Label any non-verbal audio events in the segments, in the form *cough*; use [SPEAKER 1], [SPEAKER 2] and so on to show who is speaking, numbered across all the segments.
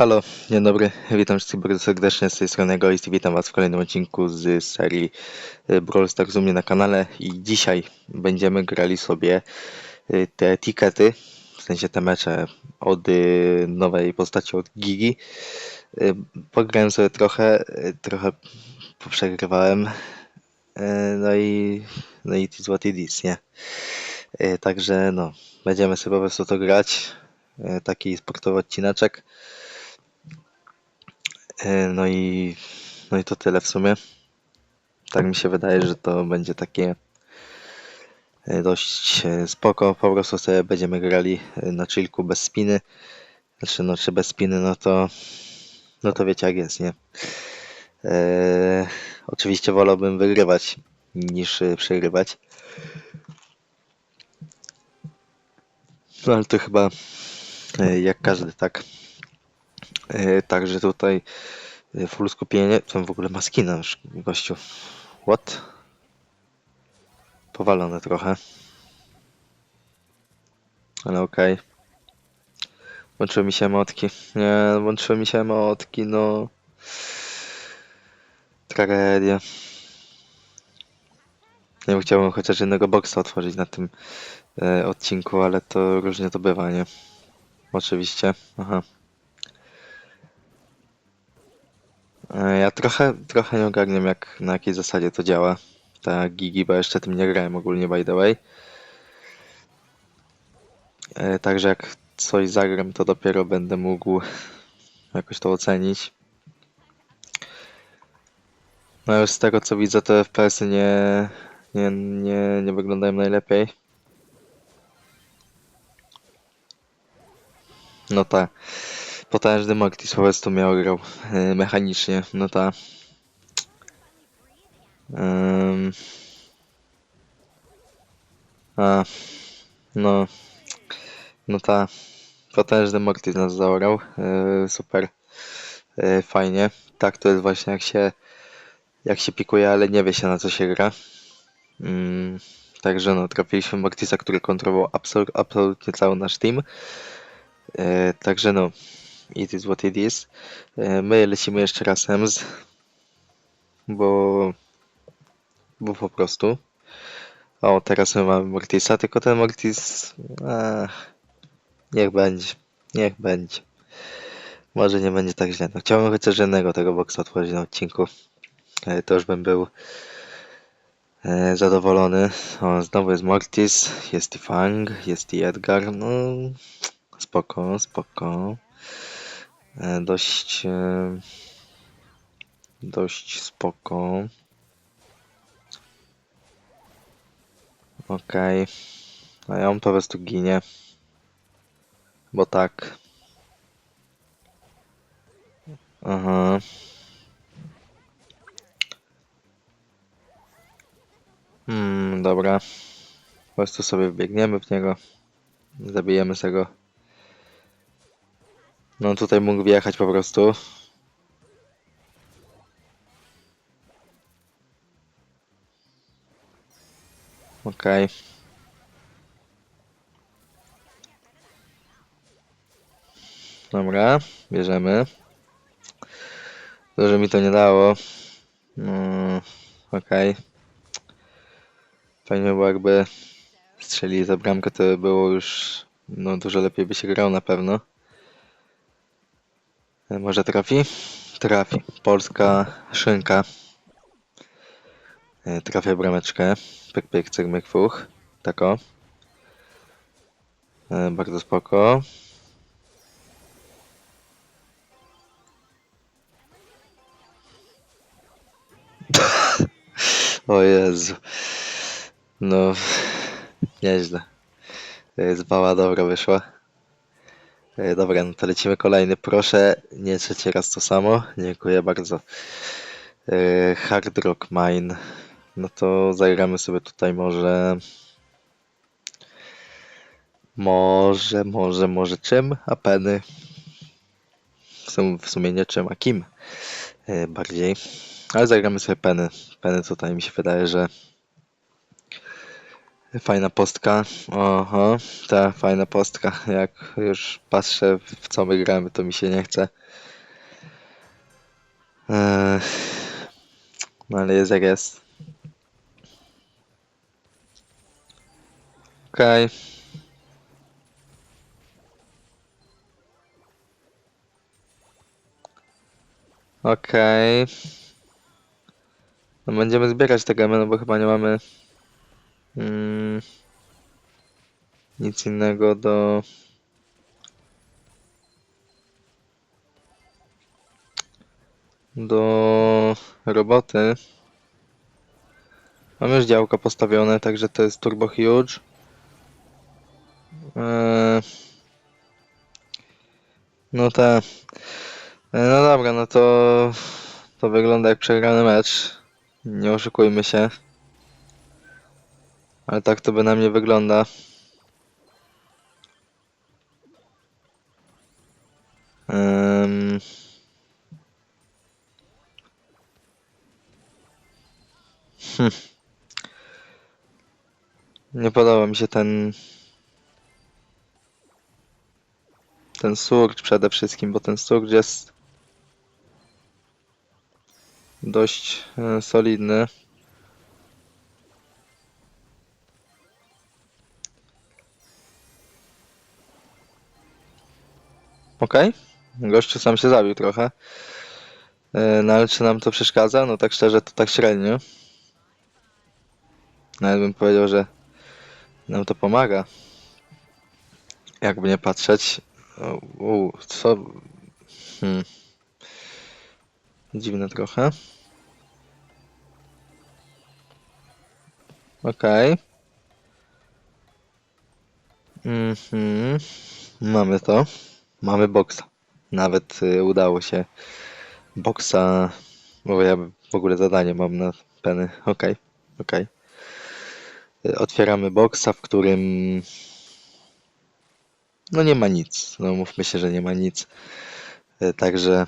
[SPEAKER 1] Halo, dzień dobry, witam wszystkich bardzo serdecznie z tej strony Egoist i witam Was w kolejnym odcinku z serii y, Brawl Stars u mnie na kanale i dzisiaj będziemy grali sobie y, te etykiety, w sensie te mecze od y, nowej postaci od Gigi. Pograłem sobie trochę, trochę poprzegrywałem, no i no i it is what it is, nie? Także no, będziemy sobie po prostu to grać, taki sportowy odcineczek. E, No i, no i to tyle w sumie. Tak mi się wydaje, że to będzie takie e, dość e, spoko. Po prostu sobie będziemy grali na chillku bez spiny. Znaczy, no czy bez spiny, no to no to wiecie jak jest, nie? Oczywiście wolałbym wygrywać niż przegrywać. No ale to chyba jak każdy, tak? E, Także tutaj e, full skupienie. Ten w ogóle ma skina gościu. What? Powalone trochę. Ale okej. Włączyły mi się emotki. Nie, włączyły mi się emotki, no. Tragedia. Ja bym chciałbym chociaż jednego boksa otworzyć na tym e, odcinku, ale to różnie to bywa, nie? Oczywiście. Aha. E, Ja trochę, trochę nie ogarniam jak, na jakiej zasadzie to działa. Ta Gigi, bo jeszcze tym nie grałem ogólnie by the way. E, Także jak coś zagram, to dopiero będę mógł jakoś to ocenić. No już z tego co widzę, te FPS-y nie, nie, nie, nie wyglądają najlepiej. No tak. Potężny Mortis po prostu miał grał e, mechanicznie, no ta. Ym. A, no, no ta. Potężny Mortis nas zaorał, e, super, e, fajnie. Tak to jest właśnie jak się, jak się pikuje, ale nie wie się na co się gra. Ym, Także no, trafiliśmy Mortisa, który kontrolował absol absolutnie cały nasz team. E, Także no, it is what it is. E, My lecimy jeszcze raz EMS, bo, bo po prostu. O, teraz my mamy Mortisa, tylko ten Mortis, ach, niech będzie, niech będzie. Może nie będzie tak źle. No, chciałbym chociaż jednego tego boksa otworzyć na odcinku. To już bym był e, zadowolony. O, znowu jest Mortis, jest i Fang, jest i Edgar. No, spoko, spoko. E, Dość, e, dość spoko. Okej. A ja on po prostu ginie. Bo tak. Aha. Hmm, dobra. Po prostu sobie wbiegniemy w niego. Zabijemy sobie go. No tutaj mógł wjechać po prostu. Okej. Dobra, bierzemy. Dużo mi to nie dało. Mm, Okej. Fajnie by było jakby strzeli za bramkę, to by było już no dużo lepiej by się grał na pewno. E, Może trafi? Trafi. Polska szynka. E, Trafia brameczkę. Pyk, pyk, cyk, myk, fuch. Tako. E, Bardzo spoko. *laughs* O Jezu. No, nieźle. E, Zwała dobra wyszła. E, Dobra, no to lecimy kolejny. Proszę, nie trzeci raz to samo. Dziękuję bardzo. E, Hard Rock Mine. No to zagramy sobie tutaj może... Może, może, może czym? A peny. Sum- w sumie nie czym, a kim? E, Bardziej. Ale zagramy sobie peny. Peny tutaj mi się wydaje, że Fajna postka. Oho, ta fajna postka. Jak już patrzę w co my gramy, to mi się nie chce. Eee, no ale jest jak jest. Okej. Okej. No będziemy zbierać te gemy, no bo chyba nie mamy mm, nic innego do do roboty. Mam już działka postawione, także to jest turbo huge. Eee, no te. No dobra, no to to wygląda jak przegrany mecz. Nie oszukujmy się. Ale tak to by na mnie wygląda. Em, hm. Nie podoba mi się ten ten surge przede wszystkim, bo ten surge jest dość e, solidny. Okej, gościu sam się zabił trochę. E, No ale czy nam to przeszkadza? No tak szczerze to tak średnio. Nawet bym powiedział, że nam to pomaga. Jakby nie patrzeć. U, co? Hmm. Dziwne trochę. Okej. Mhm. Mamy to. Mamy boksa. Nawet y, udało się boksa. Bo ja w ogóle zadanie mam na peny. Okej. Y, Otwieramy boksa, w którym no nie ma nic. No mówmy się, że nie ma nic. Y, Także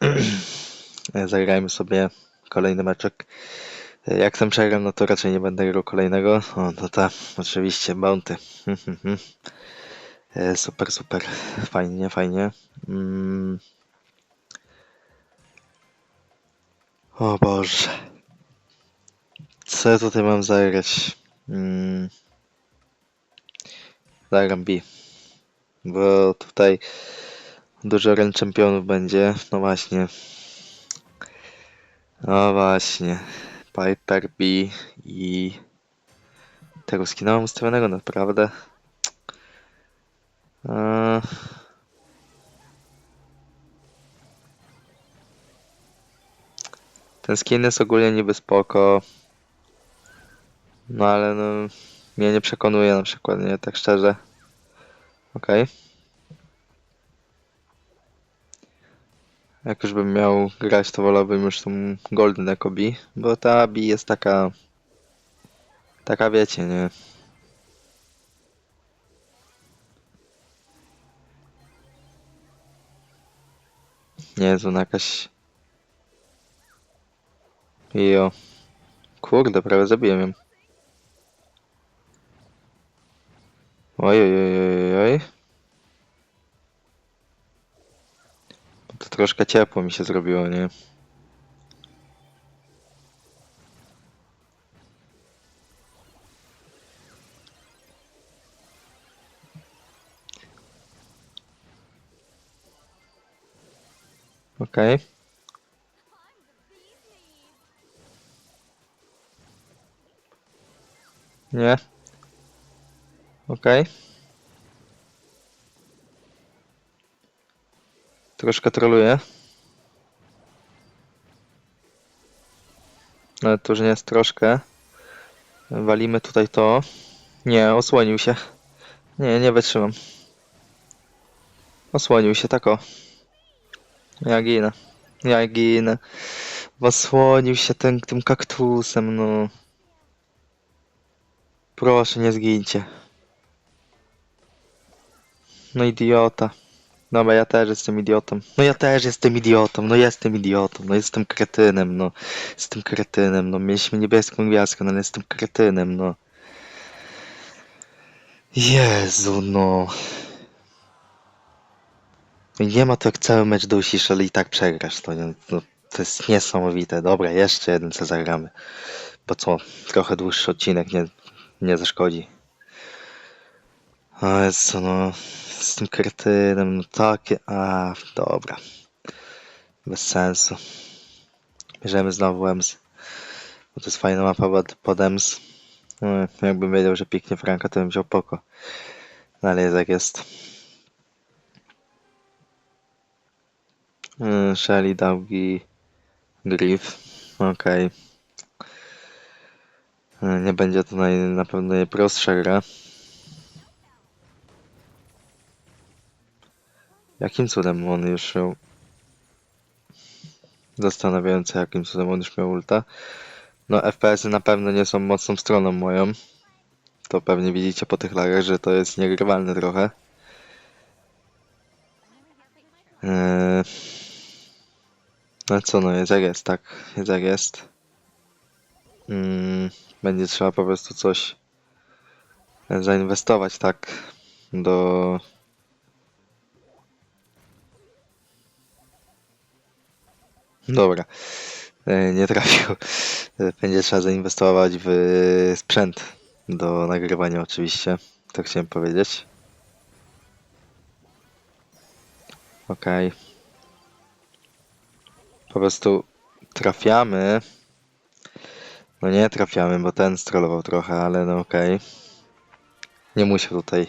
[SPEAKER 1] *clears throat* zagrajmy sobie kolejny meczek. Y, Jak ten przegram, no to raczej nie będę grał kolejnego. O, no tak, oczywiście, Bounty. *laughs* E, Super, super. Fajnie, fajnie. Mm. O Boże. Co ja tutaj mam zagrać? Mm. Zagram B. Bo tutaj dużo ren czempionów będzie. No właśnie. No właśnie. Piper B i tego skina mam ustawionego naprawdę. Ten skin jest ogólnie niby spoko. No ale no mnie nie przekonuje na przykład, nie tak szczerze. Okej. Jak już bym miał grać, to wolałbym już tą Golden B, bo ta B jest taka... Taka wiecie, nie? Nie ona jakaś... Jo. Kurde, prawie zabiłem ją. Oj, oj, oj, oj, oj. To troszkę ciepło mi się zrobiło, nie? Okej. Nie. Okej. Troszkę troluję. Ale to już nie jest troszkę. Walimy tutaj to. Nie, osłonił się. Nie, nie wytrzymam. Osłonił się, tak o. Ja ginę. Ja ginę. Osłonił się ten, tym kaktusem, no. Proszę, nie zgincie. No idiota. Dobra, ja też jestem idiotą. No ja też jestem idiotą, no jestem idiotą, no jestem kretynem, no. Jestem kretynem, no. Mieliśmy niebieską gwiazdkę, no ale jestem kretynem, no. Jezu, no. Nie ma to jak cały mecz dusisz, ale i tak przegrasz. To, no, to jest niesamowite. Dobra, jeszcze jeden co zagramy. Bo co, trochę dłuższy odcinek nie, nie zaszkodzi. O Jezu, no. Z tym kretynem, no takie... A, dobra. Bez sensu. Bierzemy znowu EMS. Bo to jest fajna mapa pod EMS. No, jakbym wiedział, że piknie Franka, to bym wziął poko. No ale jest jak jest. Shelly, Daugi, Griff. Okej. Yy, Nie będzie to naj, na pewno najprostsza gra. Jakim cudem on już miał... Zastanawiające, jakim cudem on już miał ulta. No, FPS-y na pewno nie są mocną stroną moją. To pewnie widzicie po tych lagach, że to jest niegrywalne trochę. Eee... No co, no jest jak jest, tak. Jest jak jest. Mm, będzie trzeba po prostu coś zainwestować, tak. Do... Dobra. E, Nie trafił. E, Będzie trzeba zainwestować w sprzęt do nagrywania oczywiście. To chciałem powiedzieć. Okej. Po prostu trafiamy. No nie trafiamy, bo ten strollował trochę, ale no okej. Nie musiał tutaj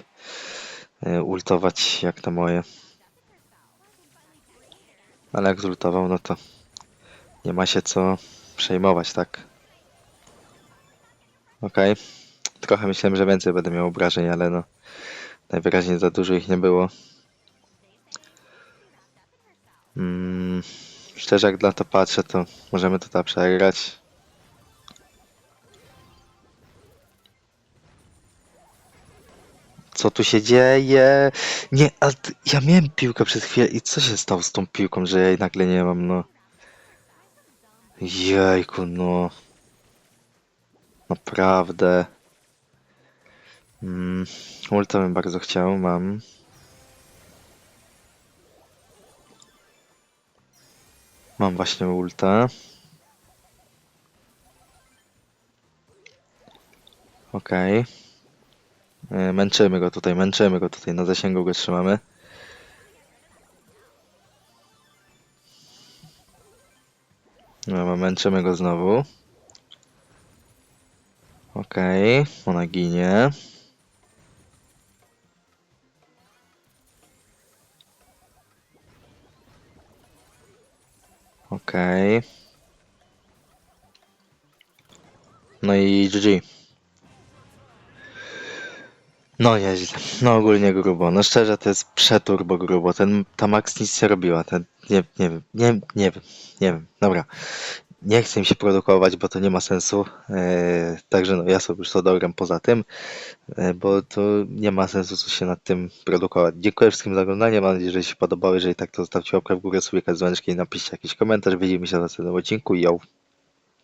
[SPEAKER 1] e, ultować jak to moje. Ale jak zultował, no to nie ma się co przejmować, tak? Okej. Trochę myślałem, że więcej będę miał obrażeń, ale no najwyraźniej za dużo ich nie było. Mm, szczerze jak na to patrzę, to możemy to tam przegrać. Co tu się dzieje? Nie, ty- ja miałem piłkę przez chwilę i co się stało z tą piłką, że ja jej nagle nie mam, no. Jejku, no. Naprawdę. Mm, ulta bym bardzo chciał, mam. Mam właśnie ulta. Okej. E, Męczymy go tutaj, męczymy go tutaj, na zasięgu go trzymamy. No, męczymy go znowu. Okej, ona ginie. Okej. No i GG. No nieźle, no ogólnie grubo. No szczerze to jest przeturbo grubo. Ten, ta Max nic nie robiła. Ten, nie, nie wiem, nie, nie wiem, nie wiem. Dobra. Nie chcę im się produkować, bo to nie ma sensu. E, także no ja sobie już to dogram poza tym, e, bo to nie ma sensu co się nad tym produkować. Dziękuję wszystkim za oglądanie. Mam nadzieję, że się podobało. Jeżeli tak, to zostawcie łapkę w górę, sobie dzwoneczki i napiszcie jakiś komentarz. Widzimy się na następnym odcinku. Yo!